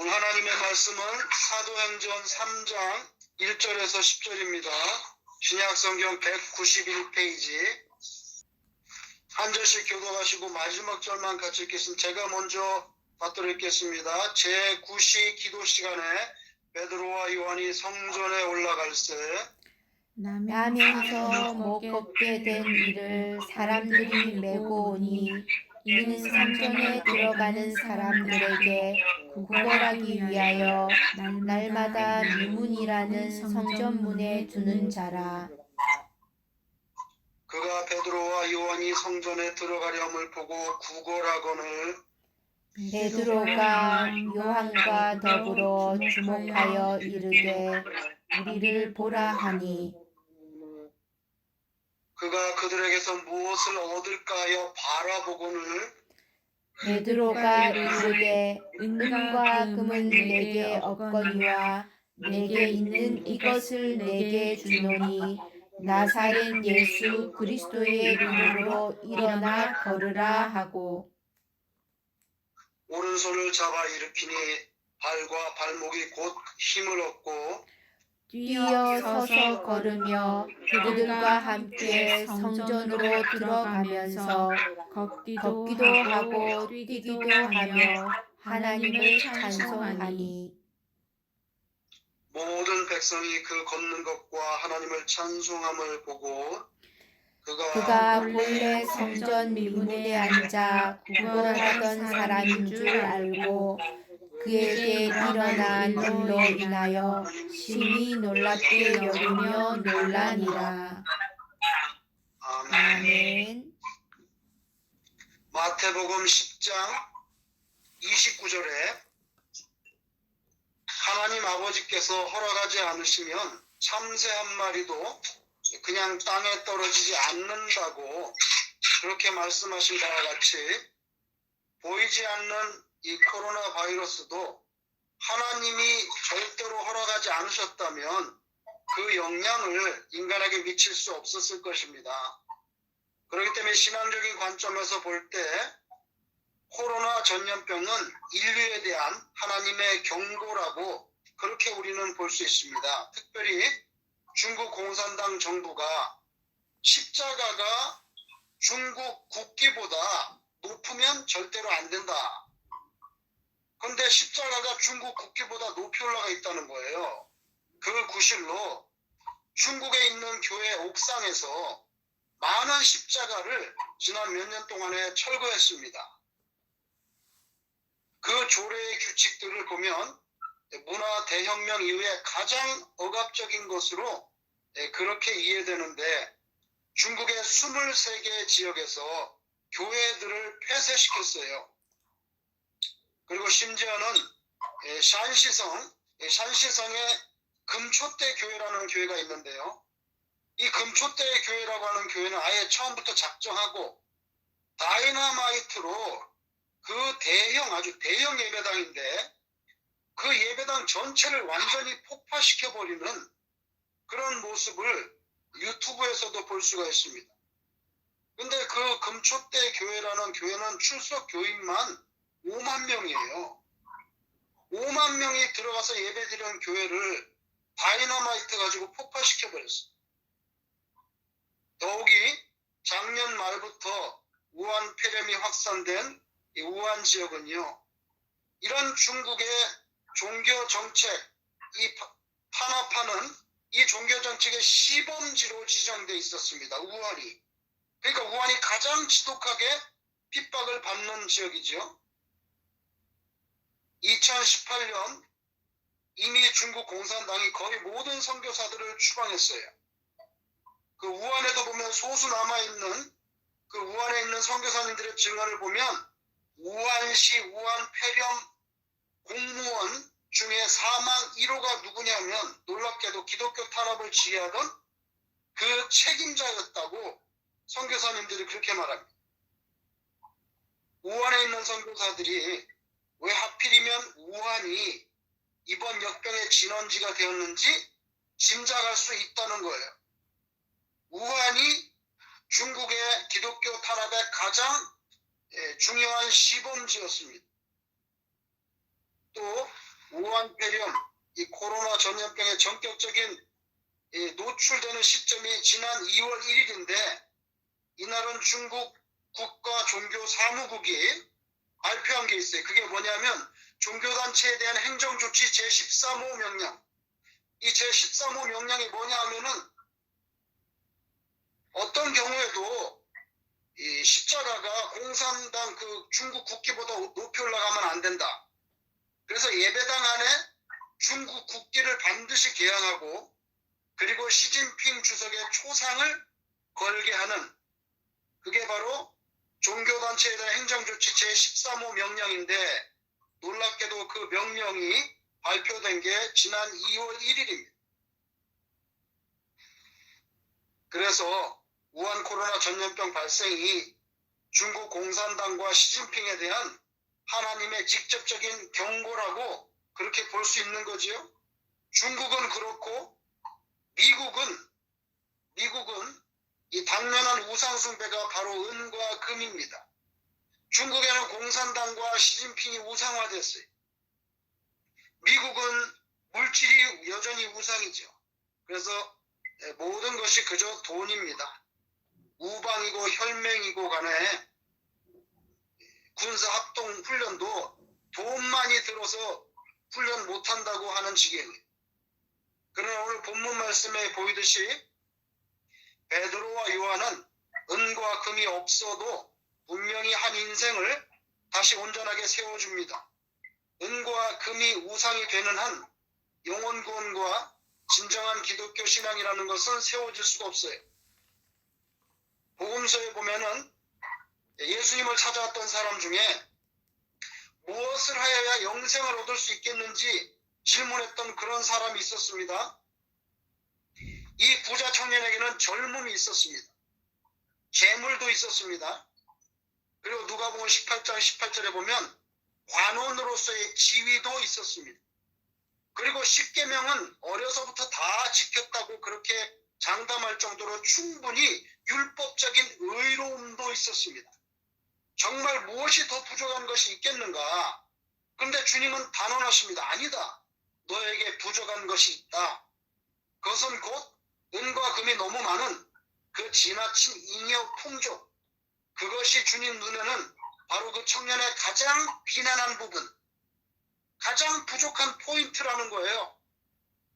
오늘 하나님의 말씀은 사도행전 3장 1절에서 10절입니다. 신약성경 191페이지 한 절씩 교도하시고 마지막 절만 같이 읽겠습니다. 제가 먼저 받들어 읽겠습니다. 제9시 기도 시간에 베드로와 요한이 성전에 올라갈새 나면서 먹겁게 된 이를 사람들이 메고 오니 이는 성전에 들어가는 사람들에게 구걸하기 위하여 날마다 미문이라는 성전문에 두는 자라. 그가 베드로와 요한이 성전에 들어가려함을 보고 구걸하거늘 베드로가 요한과 더불어 주목하여 이르되 우리를 보라 하니 그가 그들에게서 무엇을 얻을까 하여 바라보거늘 베드로가 이르되 은과 금은 내게 없거니와 내게 있는 이것을 내게 주노니 나사렛 예수 그리스도의 이름으로 일어나 걸으라 하고. 오른손을 잡아 일으키니 발과 발목이 곧 힘을 얻고 뛰어 서서 걸으며 그들과 함께 성전으로 들어가면서 걷기도, 걷기도 하고 뛰기도 하며 하나님을 찬송하니. 모든 백성이 그 걷는 것과 하나님을 찬송함을 보고 그가, 그가 본래 성전 미문에 앉아 구걸하던 사람인 줄 알고 그에게 일어난 일로 인하여 심히 놀랍게 여기며 놀라니라. 아멘. 마태복음 10장 29절에 하나님 아버지께서 허락하지 않으시면 참새 한 마리도 그냥 땅에 떨어지지 않는다고 그렇게 말씀하신 바와 같이 보이지 않는 이 코로나 바이러스도 하나님이 절대로 허락하지 않으셨다면 그 영향을 인간에게 미칠 수 없었을 것입니다. 그렇기 때문에 신앙적인 관점에서 볼 때 코로나 전염병은 인류에 대한 하나님의 경고라고 그렇게 우리는 볼 수 있습니다. 특별히 중국 공산당 정부가 십자가가 중국 국기보다 높으면 절대로 안 된다. 그런데 십자가가 중국 국기보다 높이 올라가 있다는 거예요. 그 구실로 중국에 있는 교회 옥상에서 많은 십자가를 지난 몇 년 동안에 철거했습니다. 그 조례의 규칙들을 보면 문화 대혁명 이후에 가장 억압적인 것으로 예, 그렇게 이해되는데 중국의 23개 지역에서 교회들을 폐쇄시켰어요. 그리고 심지어는 예, 샨시성, 예, 샨시성에 금초대 교회라는 교회가 있는데요. 이 금초대 교회라고 하는 교회는 아예 처음부터 작정하고 다이나마이트로 그 대형 아주 대형 예배당인데 그 예배당 전체를 완전히 폭파시켜 버리는 그런 모습을 유튜브에서도 볼 수가 있습니다. 근데 그 금초대 교회라는 교회는 출석 교인만 5만 명이에요. 5만 명이 들어가서 예배드리는 교회를 다이너마이트 가지고 폭파시켜 버렸어요. 더욱이 작년 말부터 우한 폐렴이 확산된 이 우한 지역은요, 이런 중국의 종교 정책, 이 파- 탄압하는 이 종교 정책의 시범지로 지정돼 있었습니다. 우한이. 그러니까 우한이 가장 지독하게 핍박을 받는 지역이죠. 2018년 이미 중국 공산당이 거의 모든 선교사들을 추방했어요. 그 우한에도 보면 소수 남아있는 그 우한에 있는 선교사님들의 증언을 보면 우한시 우한 폐렴 공무원 중에 사망 1호가 누구냐면 놀랍게도 기독교 탄압을 지휘하던 그 책임자였다고 선교사님들이 그렇게 말합니다. 우한에 있는 선교사들이 왜 하필이면 우한이 이번 역병의 진원지가 되었는지 짐작할 수 있다는 거예요. 우한이 중국의 기독교 탄압의 가장 예, 중요한 시범지였습니다. 또 우한 폐렴, 이 코로나 전염병의 전격적인 이 노출되는 시점이 지난 2월 1일인데 이날은 중국 국가 종교 사무국이 발표한 게 있어요. 그게 뭐냐면 종교단체에 대한 행정조치 제13호 명령. 이 제13호 명령이 뭐냐 하면은 어떤 경우에도 이 십자가가 공산당 그 중국 국기보다 높이 올라가면 안 된다. 그래서 예배당 안에 중국 국기를 반드시 개양하고 그리고 시진핑 주석의 초상을 걸게 하는 그게 바로 종교단체에 대한 행정조치 제13호 명령인데 놀랍게도 그 명령이 발표된 게 지난 2월 1일입니다. 그래서 우한 코로나 전염병 발생이 중국 공산당과 시진핑에 대한 하나님의 직접적인 경고라고 그렇게 볼 수 있는 거지요. 중국은 그렇고 미국은 미국은 이 당면한 우상숭배가 바로 은과 금입니다. 중국에는 공산당과 시진핑이 우상화됐어요. 미국은 물질이 여전히 우상이죠. 그래서 모든 것이 그저 돈입니다. 우방이고 혈맹이고 간에 군사 합동 훈련도 돈만이 들어서 훈련 못한다고 하는 지경이에요. 그러나 오늘 본문 말씀에 보이듯이 베드로와 요한은 은과 금이 없어도 분명히 한 인생을 다시 온전하게 세워줍니다. 은과 금이 우상이 되는 한 영혼 구원과 진정한 기독교 신앙이라는 것은 세워질 수가 없어요. 복음서에 보면은 예수님을 찾아왔던 사람 중에 무엇을 하여야 영생을 얻을 수 있겠는지 질문했던 그런 사람이 있었습니다. 이 부자 청년에게는 젊음이 있었습니다. 재물도 있었습니다. 그리고 누가복음 18장 18절에 보면 관원으로서의 지위도 있었습니다. 그리고 십계명은 어려서부터 다 지켰다고 그렇게 장담할 정도로 충분히 율법적인 의로움도 있었습니다. 정말 무엇이 더 부족한 것이 있겠는가? 그런데 주님은 단언하십니다. 아니다. 너에게 부족한 것이 있다. 그것은 곧 은과 금이 너무 많은 그 지나친 잉여 풍족. 그것이 주님 눈에는 바로 그 청년의 가장 비난한 부분, 가장 부족한 포인트라는 거예요.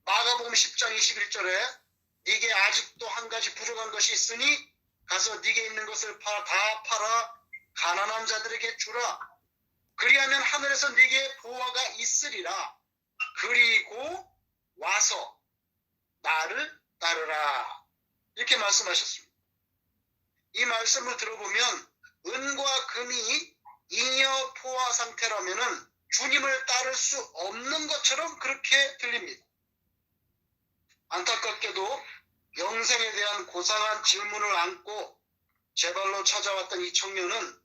마가복음 10장 21절에 네게 아직도 한 가지 부족한 것이 있으니 가서 네게 있는 것을 팔아 다 팔아 가난한 자들에게 주라. 그리하면 하늘에서 네게 보화가 있으리라. 그리고 와서 나를 따르라. 이렇게 말씀하셨습니다. 이 말씀을 들어보면 은과 금이 잉여 포화 상태라면은 주님을 따를 수 없는 것처럼 그렇게 들립니다. 안타깝게도 영생에 대한 고상한 질문을 안고 제 발로 찾아왔던 이 청년은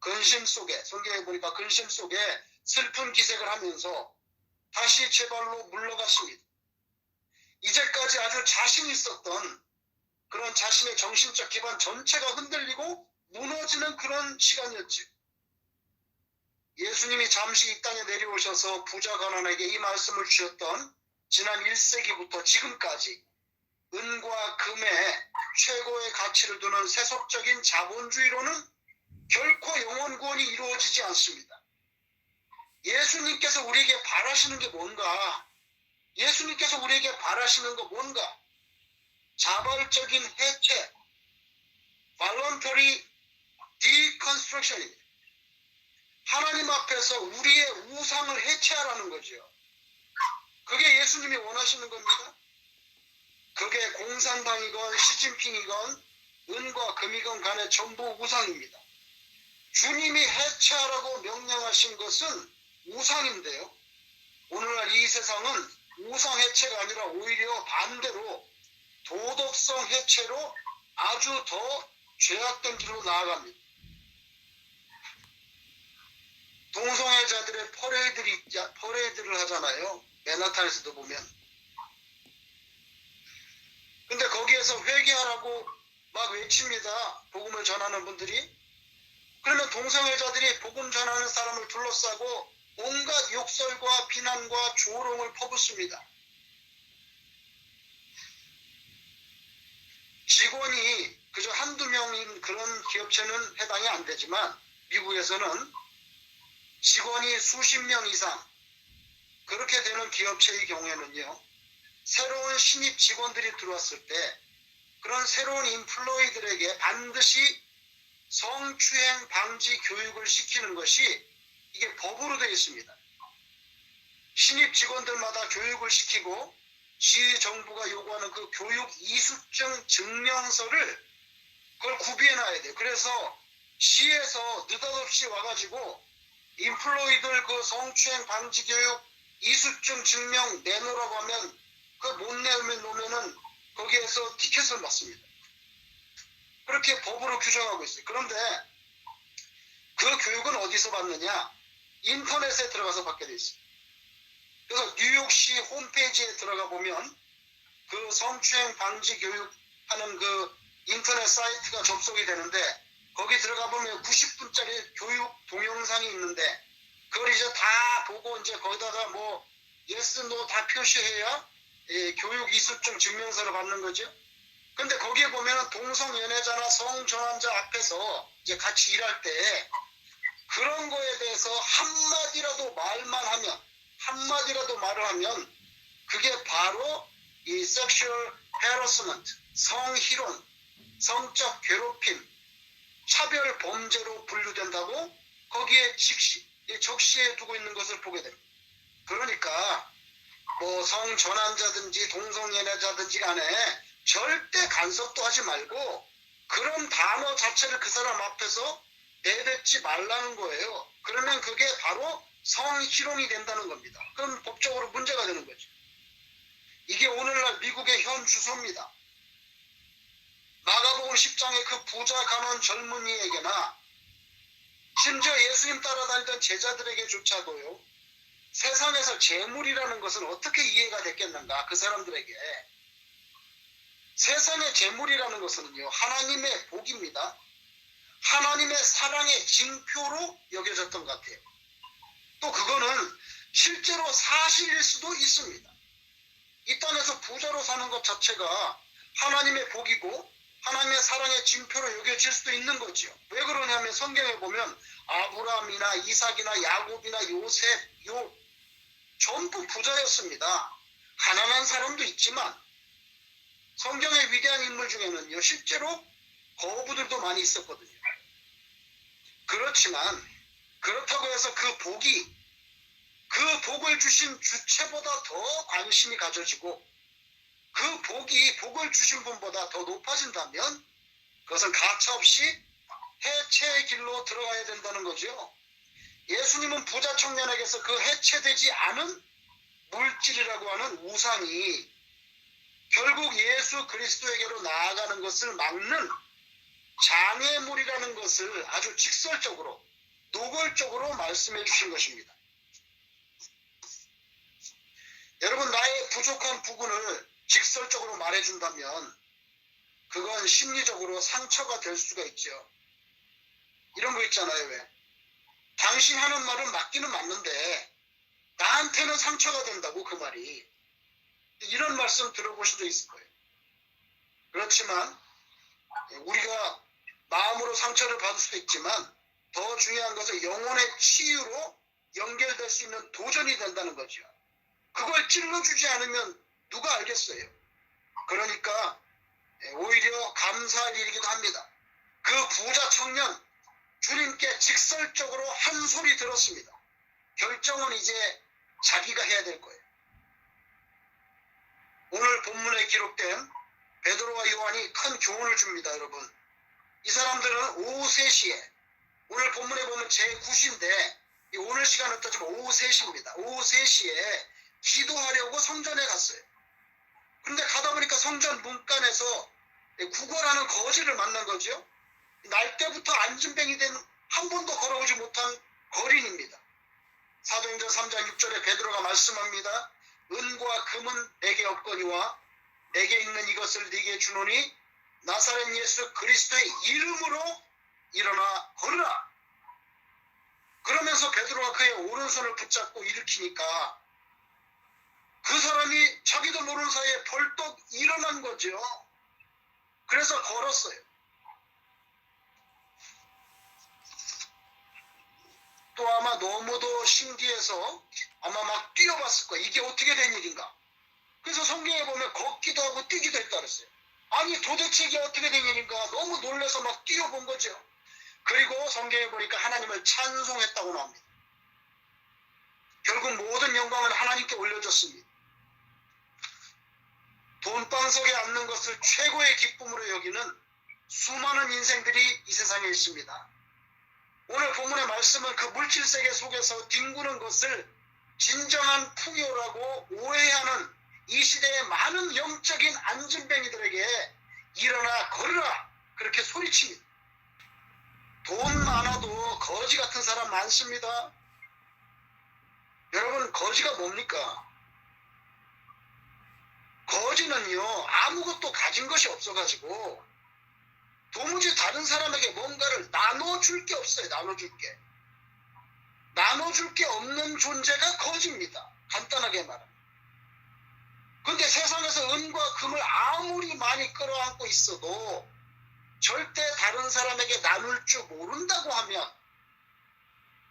근심 속에, 성경에 보니까 근심 속에 슬픈 기색을 하면서 다시 제 발로 물러갔습니다. 이제까지 아주 자신 있었던 그런 자신의 정신적 기반 전체가 흔들리고 무너지는 그런 시간이었지. 예수님이 잠시 이 땅에 내려오셔서 부자 가난에게 이 말씀을 주셨던 지난 1세기부터 지금까지 은과 금에 최고의 가치를 두는 세속적인 자본주의로는 결코 영원 구원이 이루어지지 않습니다. 예수님께서 우리에게 바라시는 게 뭔가? 예수님께서 우리에게 바라시는 거 뭔가? 자발적인 해체, voluntary deconstruction입니다. 하나님 앞에서 우리의 우상을 해체하라는 거죠. 그게 예수님이 원하시는 겁니다. 그게 공산당이건 시진핑이건 은과 금이건 간에 전부 우상입니다. 주님이 해체하라고 명령하신 것은 우상인데요. 오늘날 이 세상은 우상 해체가 아니라 오히려 반대로 도덕성 해체로 아주 더 죄악된 길로 나아갑니다. 동성애자들의 퍼레이드를, 퍼레이드를 하잖아요. 맨하탄에서도 보면. 근데 거기에서 회개하라고 막 외칩니다. 복음을 전하는 분들이. 그러면 동성애자들이 복음 전하는 사람을 둘러싸고 온갖 욕설과 비난과 조롱을 퍼붓습니다. 직원이 그저 한두 명인 그런 기업체는 해당이 안 되지만 미국에서는 직원이 수십 명 이상 그렇게 되는 기업체의 경우에는요. 새로운 신입 직원들이 들어왔을 때 그런 새로운 인플로이들에게 반드시 성추행 방지 교육을 시키는 것이 이게 법으로 되어 있습니다. 신입 직원들마다 교육을 시키고 시 정부가 요구하는 그 교육 이수증 증명서를 그걸 구비해 놔야 돼요. 그래서 시에서 느닷없이 와가지고 인플로이들 그 성추행 방지 교육 이수증 증명 내놓으라고 하면 그 못 내면 놓으면은 거기에서 티켓을 맞습니다. 그렇게 법으로 규정하고 있어요. 그런데 그 교육은 어디서 받느냐? 인터넷에 들어가서 받게 돼 있어요. 그래서 뉴욕시 홈페이지에 들어가 보면 그 성추행 방지 교육하는 그 인터넷 사이트가 접속이 되는데 거기 들어가 보면 90분짜리 교육 동영상이 있는데 그걸 이제 다 보고 이제 거기다가 뭐 예스 노 다 표시해야 예, 교육 이수증 증명서를 받는 거죠. 근데 거기에 보면은 동성연애자나 성전환자 앞에서 이제 같이 일할 때 그런 거에 대해서 한마디라도 말만 하면 한마디라도 말을 하면 그게 바로 이 sexual harassment, 성희롱, 성적 괴롭힘, 차별 범죄로 분류된다고 거기에 직시, 예, 적시해 두고 있는 것을 보게 됩니다. 그러니까 뭐 성전환자든지 동성연애자든지 간에 절대 간섭도 하지 말고 그런 단어 자체를 그 사람 앞에서 내뱉지 말라는 거예요. 그러면 그게 바로 성희롱이 된다는 겁니다. 그럼 법적으로 문제가 되는 거죠. 이게 오늘날 미국의 현 주소입니다. 마가복음 10장의 그 부자 가난 젊은이에게나 심지어 예수님 따라다니던 제자들에게조차도요. 세상에서 재물이라는 것은 어떻게 이해가 됐겠는가 그 사람들에게 세상의 재물이라는 것은요 하나님의 복입니다. 하나님의 사랑의 징표로 여겨졌던 것 같아요. 또 그거는 실제로 사실일 수도 있습니다. 이 땅에서 부자로 사는 것 자체가 하나님의 복이고 하나님의 사랑의 징표로 여겨질 수도 있는 거죠. 왜 그러냐면 성경에 보면 아브라함이나 이삭이나 야곱이나 요셉, 요 전부 부자였습니다. 가난한 사람도 있지만 성경의 위대한 인물 중에는요 실제로 거부들도 많이 있었거든요. 그렇지만 그렇다고 해서 그 복이 그 복을 주신 주체보다 더 관심이 가져지고 그 복이 복을 주신 분보다 더 높아진다면 그것은 가차없이 해체의 길로 들어가야 된다는 거죠. 예수님은 부자 청년에게서 그 해체되지 않은 물질이라고 하는 우상이 결국 예수 그리스도에게로 나아가는 것을 막는 장애물이라는 것을 아주 직설적으로 노골적으로 말씀해 주신 것입니다. 여러분 나의 부족한 부분을 직설적으로 말해준다면 그건 심리적으로 상처가 될 수가 있죠. 이런 거 있잖아요 왜? 당신 하는 말은 맞기는 맞는데 나한테는 상처가 된다고 그 말이 이런 말씀 들어보신 적 있을 거예요. 그렇지만 우리가 마음으로 상처를 받을 수도 있지만 더 중요한 것은 영혼의 치유로 연결될 수 있는 도전이 된다는 거죠. 그걸 찔러주지 않으면 누가 알겠어요. 그러니까 오히려 감사할 일이기도 합니다. 그 부자 청년 주님께 직설적으로 한 소리 들었습니다. 결정은 이제 자기가 해야 될 거예요. 오늘 본문에 기록된 베드로와 요한이 큰 교훈을 줍니다, 여러분. 이 사람들은 오후 3시에 오늘 본문에 보면 제9시인데 오늘 시간은 어쩌지만 오후 3시입니다. 오후 3시에 기도하려고 성전에 갔어요. 근데 가다 보니까 성전 문간에서 구걸하는 거지를 만난 거죠. 날 때부터 안진뱅이 된 한 번도 걸어오지 못한 거린입니다. 사도행전 3장 6절에 베드로가 말씀합니다. 은과 금은 내게 없거니와 내게 있는 이것을 네게 주노니 나사렛 예수 그리스도의 이름으로 일어나 걸으라. 그러면서 베드로가 그의 오른손을 붙잡고 일으키니까 그 사람이 자기도 모르는 사이에 벌떡 일어난 거죠. 그래서 걸었어요. 또 아마 너무도 신기해서 아마 막 뛰어봤을 거예요. 이게 어떻게 된 일인가. 그래서 성경에 보면 걷기도 하고 뛰기도 했다 그랬어요. 아니 도대체 이게 어떻게 된 일인가 너무 놀라서 막 뛰어본 거죠. 그리고 성경에 보니까 하나님을 찬송했다고 나옵니다. 결국 모든 영광은 하나님께 올려졌습니다. 돈방석에 앉는 것을 최고의 기쁨으로 여기는 수많은 인생들이 이 세상에 있습니다. 오늘 본문의 말씀은 그 물질 세계 속에서 뒹구는 것을 진정한 풍요라고 오해하는 이 시대의 많은 영적인 안진뱅이들에게 일어나 걸으라 그렇게 소리칩니다. 돈 많아도 거지 같은 사람 많습니다. 여러분 거지가 뭡니까? 거지는요 아무것도 가진 것이 없어가지고 도무지 다른 사람에게 뭔가를 나눠줄 게 없어요. 나눠줄 게. 나눠줄 게 없는 존재가 거지입니다. 간단하게 말하면. 근데 세상에서 은과 금을 아무리 많이 끌어안고 있어도 절대 다른 사람에게 나눌 줄 모른다고 하면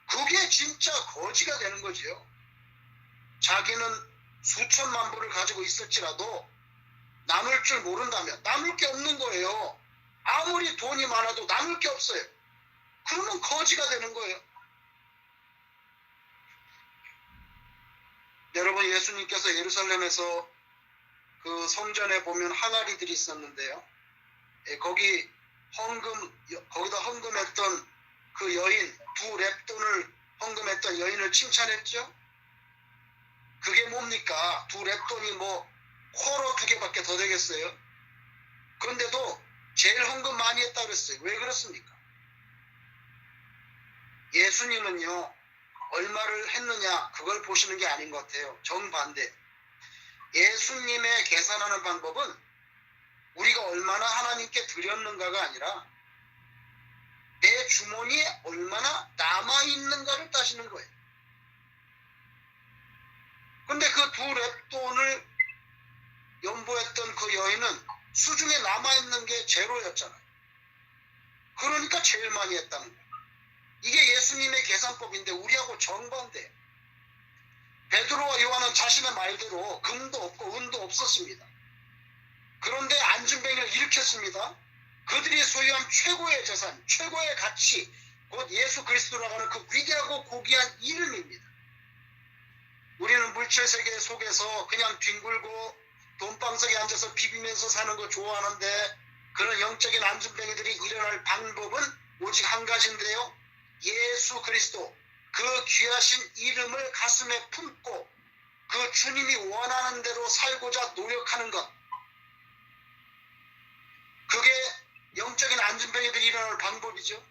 그게 진짜 거지가 되는 거지요. 자기는 수천만 불을 가지고 있을지라도 나눌 줄 모른다면 나눌 게 없는 거예요. 아무리 돈이 많아도 나눌 게 없어요. 그러면 거지가 되는 거예요. 여러분 예수님께서 예루살렘에서 그 성전에 보면 항아리들이 있었는데요. 예, 거기 헌금 여- 거기다 헌금했던 그 여인 두 랩돈을 헌금했던 여인을 칭찬했죠. 그게 뭡니까? 두 랩돈이 뭐 코로 두 개밖에 더 되겠어요? 그런데도 제일 헌금 많이 했다 그랬어요. 왜 그렇습니까? 예수님은요, 얼마를 했느냐, 그걸 보시는 게 아닌 것 같아요. 정반대. 예수님의 계산하는 방법은 우리가 얼마나 하나님께 드렸는가가 아니라 내 주머니에 얼마나 남아있는가를 따지는 거예요. 근데 그 두 랩돈을 연보했던 그 여인은 수중에 남아있는 게 제로였잖아요. 그러니까 제일 많이 했다는 거예요. 이게 예수님의 계산법인데 우리하고 정반대. 베드로와 요한은 자신의 말대로 금도 없고 은도 없었습니다. 그런데 안진뱅이를 일으켰습니다. 그들이 소유한 최고의 재산, 최고의 가치, 곧 예수 그리스도라고 하는 그 위대하고 고귀한 이름입니다. 우리는 물질 세계 속에서 그냥 뒹굴고 돈방석에 앉아서 비비면서 사는 거 좋아하는데 그런 영적인 안진뱅이들이 일어날 방법은 오직 한 가지인데요. 예수 그리스도 그 귀하신 이름을 가슴에 품고 그 주님이 원하는 대로 살고자 노력하는 것. 그게 영적인 안진뱅이들이 일어날 방법이죠.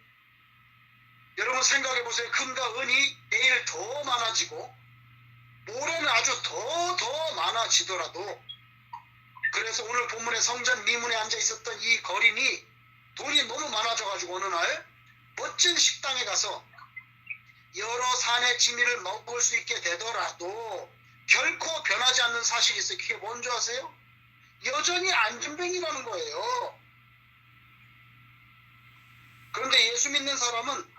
여러분 생각해 보세요. 금과 은이 내일 더 많아지고 모레는 아주 더 더 많아지더라도 그래서 오늘 본문의 성전 미문에 앉아 있었던 이 거린이 돈이 너무 많아져 가지고 어느 날 멋진 식당에 가서 여러 산의 지미를 먹을 수 있게 되더라도 결코 변하지 않는 사실이 있어요. 그게 뭔지 아세요? 여전히 안전뱅이라는 거예요. 그런데 예수 믿는 사람은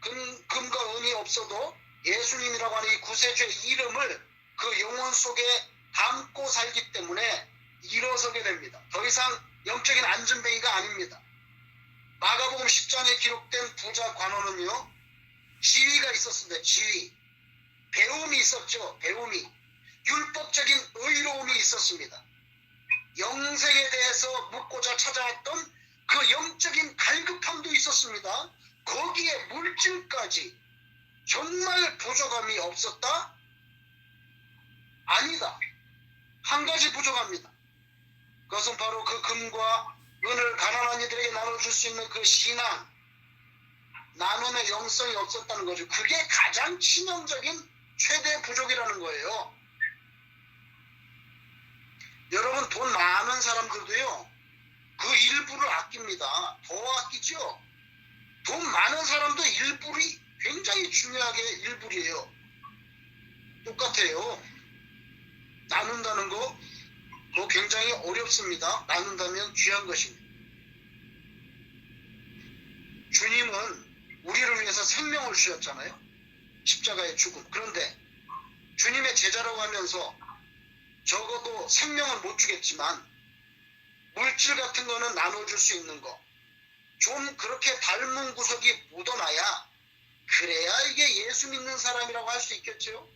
금, 금과 은이 없어도 예수님이라고 하는 이 구세주의 이름을 그 영혼 속에 담고 살기 때문에 일어서게 됩니다. 더 이상 영적인 안전뱅이가 아닙니다. 마가복음 10장에 기록된 부자 관원은요, 지위가 있었습니다. 지위. 배움이 있었죠. 배움이. 율법적인 의로움이 있었습니다. 영생에 대해서 묻고자 찾아왔던 그 영적인 갈급함도 있었습니다. 거기에 물질까지 정말 부족함이 없었다? 아니다. 한 가지 부족합니다. 그것은 바로 그 금과 은을 가난한 이들에게 나눠줄 수 있는 그 신앙, 나눔의 영성이 없었다는 거죠. 그게 가장 치명적인 최대 부족이라는 거예요. 여러분 돈 많은 사람들도요. 그 일부를 아낍니다. 더 아끼죠. 돈 많은 사람도 일부리 굉장히 중요하게 일부리예요. 똑같아요. 나눈다는 거 그거 굉장히 어렵습니다. 나눈다면 귀한 것입니다. 주님은 우리를 위해서 생명을 주셨잖아요. 십자가의 죽음. 그런데 주님의 제자라고 하면서 적어도 생명은 못 주겠지만 물질 같은 거는 나눠줄 수 있는 거. 좀 그렇게 닮은 구석이 묻어나야 그래야 이게 예수 믿는 사람이라고 할 수 있겠죠.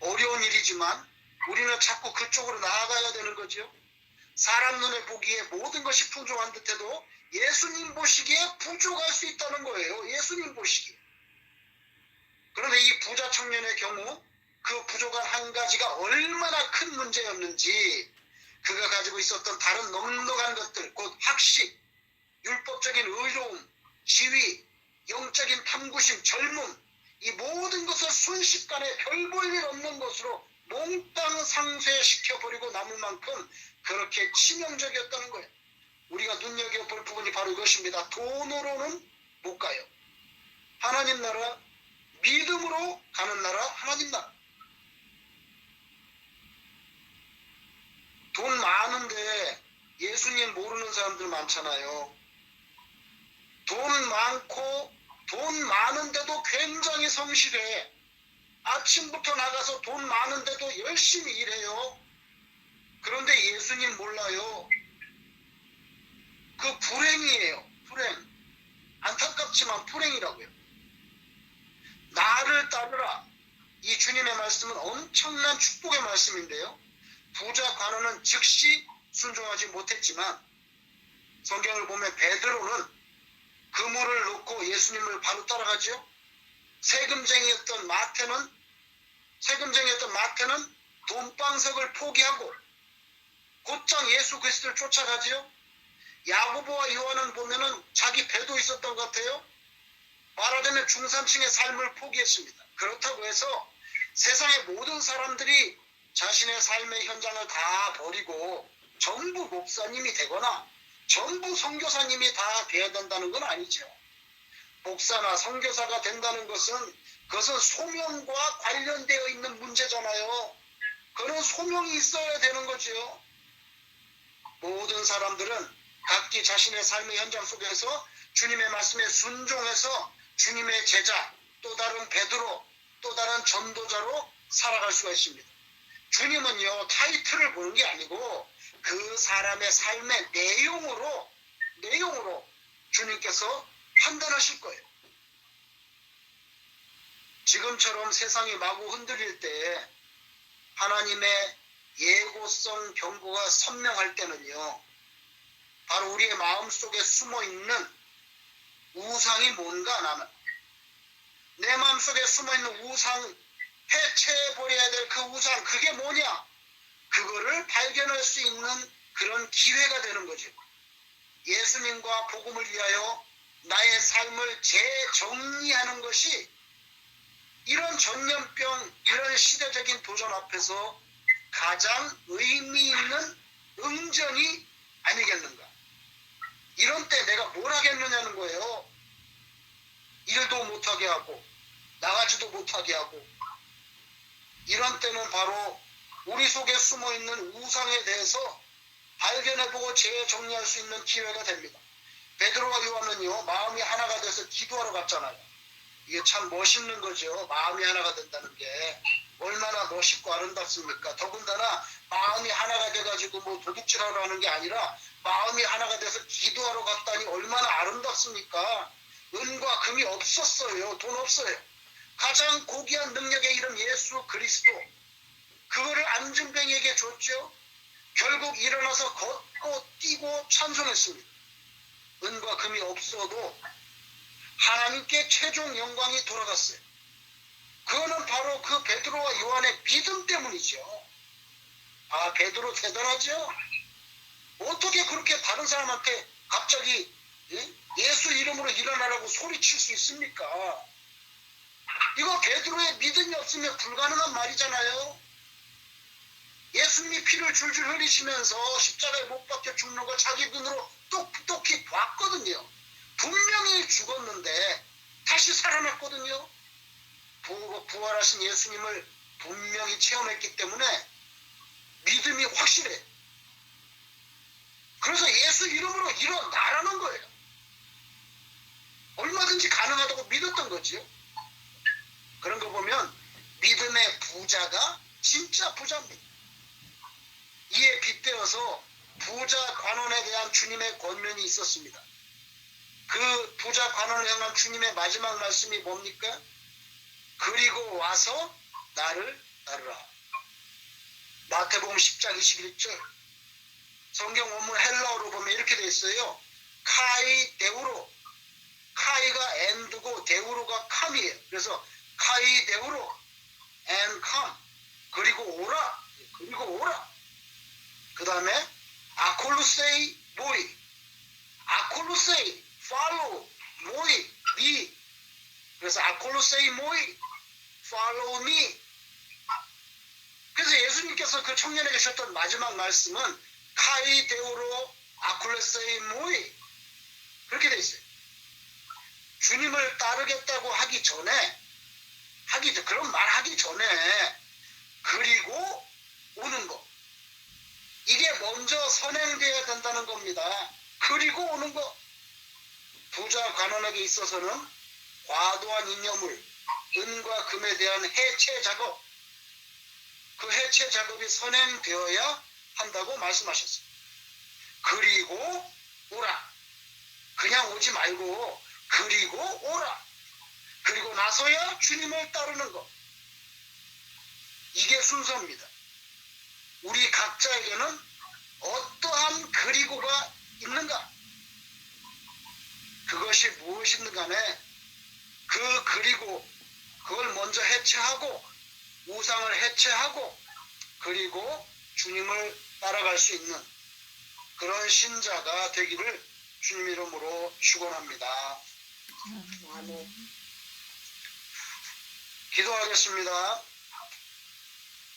어려운 일이지만 우리는 자꾸 그쪽으로 나아가야 되는 거죠. 사람 눈에 보기에 모든 것이 풍족한 듯해도 예수님 보시기에 부족할 수 있다는 거예요. 예수님 보시기에. 그런데 이 부자 청년의 경우 그 부족한 한 가지가 얼마나 큰 문제였는지 그가 가지고 있었던 다른 넉넉한 것들 곧 학식, 율법적인 의로움, 지위, 영적인 탐구심, 젊음 이 모든 것을 순식간에 별 볼 일 없는 것으로 몽땅 상쇄시켜 버리고 남을 만큼 그렇게 치명적이었다는 거예요. 우리가 눈여겨볼 부분이 바로 이것입니다. 돈으로는 못 가요. 하나님 나라, 믿음으로 가는 나라, 하나님 나라. 돈 많은데 예수님 모르는 사람들 많잖아요. 돈 많고 돈 많은데도 굉장히 성실해. 아침부터 나가서 돈 많은데도 열심히 일해요. 그런데 예수님 몰라요. 그 불행이에요. 불행. 안타깝지만 불행이라고요. 나를 따르라. 이 주님의 말씀은 엄청난 축복의 말씀인데요. 부자 관원은 즉시 순종하지 못했지만 성경을 보면 베드로는 그물을 놓고 예수님을 바로 따라가죠. 세금쟁이였던 마태는 세금쟁이였던 마태는 돈방석을 포기하고 곧장 예수 그리스도를 쫓아가지요. 야고보와 요한은 보면은 자기 배도 있었던 것 같아요. 말하자면 중산층의 삶을 포기했습니다. 그렇다고 해서 세상의 모든 사람들이 자신의 삶의 현장을 다 버리고 전부 목사님이 되거나 전부 선교사님이 다 돼야 된다는 건 아니죠. 목사나 선교사가 된다는 것은 그것은 소명과 관련되어 있는 문제잖아요. 그런 소명이 있어야 되는 거죠. 모든 사람들은 각기 자신의 삶의 현장 속에서 주님의 말씀에 순종해서 주님의 제자, 또 다른 베드로, 또 다른 전도자로 살아갈 수가 있습니다. 주님은요, 타이틀을 보는 게 아니고 그 사람의 삶의 내용으로, 내용으로 주님께서 판단하실 거예요. 지금처럼 세상이 마구 흔들릴 때 하나님의 예고성 경고가 선명할 때는요, 바로 우리의 마음 속에 숨어 있는 우상이 뭔가 나는 내 마음 속에 숨어 있는 우상 해체해 버려야 될 그 우상 그게 뭐냐? 그거를 발견할 수 있는 그런 기회가 되는 거죠. 예수님과 복음을 위하여 나의 삶을 재정리하는 것이 이런 전염병, 이런 시대적인 도전 앞에서 가장 의미 있는 응전이 아니겠는가. 이런 때 내가 뭘 하겠느냐는 거예요. 일도 못하게 하고, 나가지도 못하게 하고, 이런 때는 바로 우리 속에 숨어 있는 우상에 대해서 발견해보고 재정리할 수 있는 기회가 됩니다. 베드로와 요한은요, 마음이 하나가 돼서 기도하러 갔잖아요. 이게 참 멋있는 거죠. 마음이 하나가 된다는 게 얼마나 멋있고 아름답습니까? 더군다나 마음이 하나가 돼가지고 뭐 도둑질하러 하는 게 아니라 마음이 하나가 돼서 기도하러 갔다니 얼마나 아름답습니까? 은과 금이 없었어요. 돈 없어요. 가장 고귀한 능력의 이름 예수 그리스도. 그거를 안중뱅이에게 줬죠. 결국 일어나서 걷고 뛰고 찬송했습니다. 은과 금이 없어도 하나님께 최종 영광이 돌아갔어요. 그거는 바로 그 베드로와 요한의 믿음 때문이죠. 아, 베드로 대단하죠? 어떻게 그렇게 다른 사람한테 갑자기 예? 예수 이름으로 일어나라고 소리칠 수 있습니까? 이거 베드로의 믿음이 없으면 불가능한 말이잖아요. 예수님이 피를 줄줄 흘리시면서 십자가에 못 박혀 죽는 걸 자기 눈으로 똑똑히 봤거든요. 분명히 죽었는데 다시 살아났거든요. 부, 부활하신 예수님을 분명히 체험했기 때문에 믿음이 확실해. 그래서 예수 이름으로 일어나라는 거예요. 얼마든지 가능하다고 믿었던 거지요. 그런 거 보면 믿음의 부자가 진짜 부자입니다. 이에 빗대어서 부자 관원에 대한 주님의 권면이 있었습니다. 그 부자 관원을 향한 주님의 마지막 말씀이 뭡니까? 그리고 와서 나를 따르라. 마태복음 10장 21절. 성경 원문 헬라어로 보면 이렇게 돼 있어요. 카이 데우로. 카이가 엔드고 데우로가 캄이에요. 그래서 카이 데우로 and come. 그리고 오라. 그리고 오라. 그 다음에 아콜루세이 모이. 아콜루세이 follow 모이 me. 그래서 아콜루세이 모이 follow me. 그래서 예수님께서 그 청년에게 주셨던 마지막 말씀은 카이 데오로 아콜레세이 모이 그렇게 돼 있어요. 주님을 따르겠다고 하기 전에 하기 전 그런 말 하기 전에 그리고 오는 거 이게 먼저 선행돼야 된다는 겁니다. 그리고 오는 거 부자 관원에게 있어서는 과도한 잉여물 은과 금에 대한 해체 작업 그 해체 작업이 선행되어야 한다고 말씀하셨어요. 그리고 오라. 그냥 오지 말고 그리고 오라. 그리고 나서야 주님을 따르는 것. 이게 순서입니다. 우리 각자에게는 어떠한 그리고가 있는가? 그것이 무엇이든 간에 그 그리고 그걸 먼저 해체하고 우상을 해체하고 그리고 주님을 따라갈 수 있는 그런 신자가 되기를 주님 이름으로 축원합니다. 기도하겠습니다.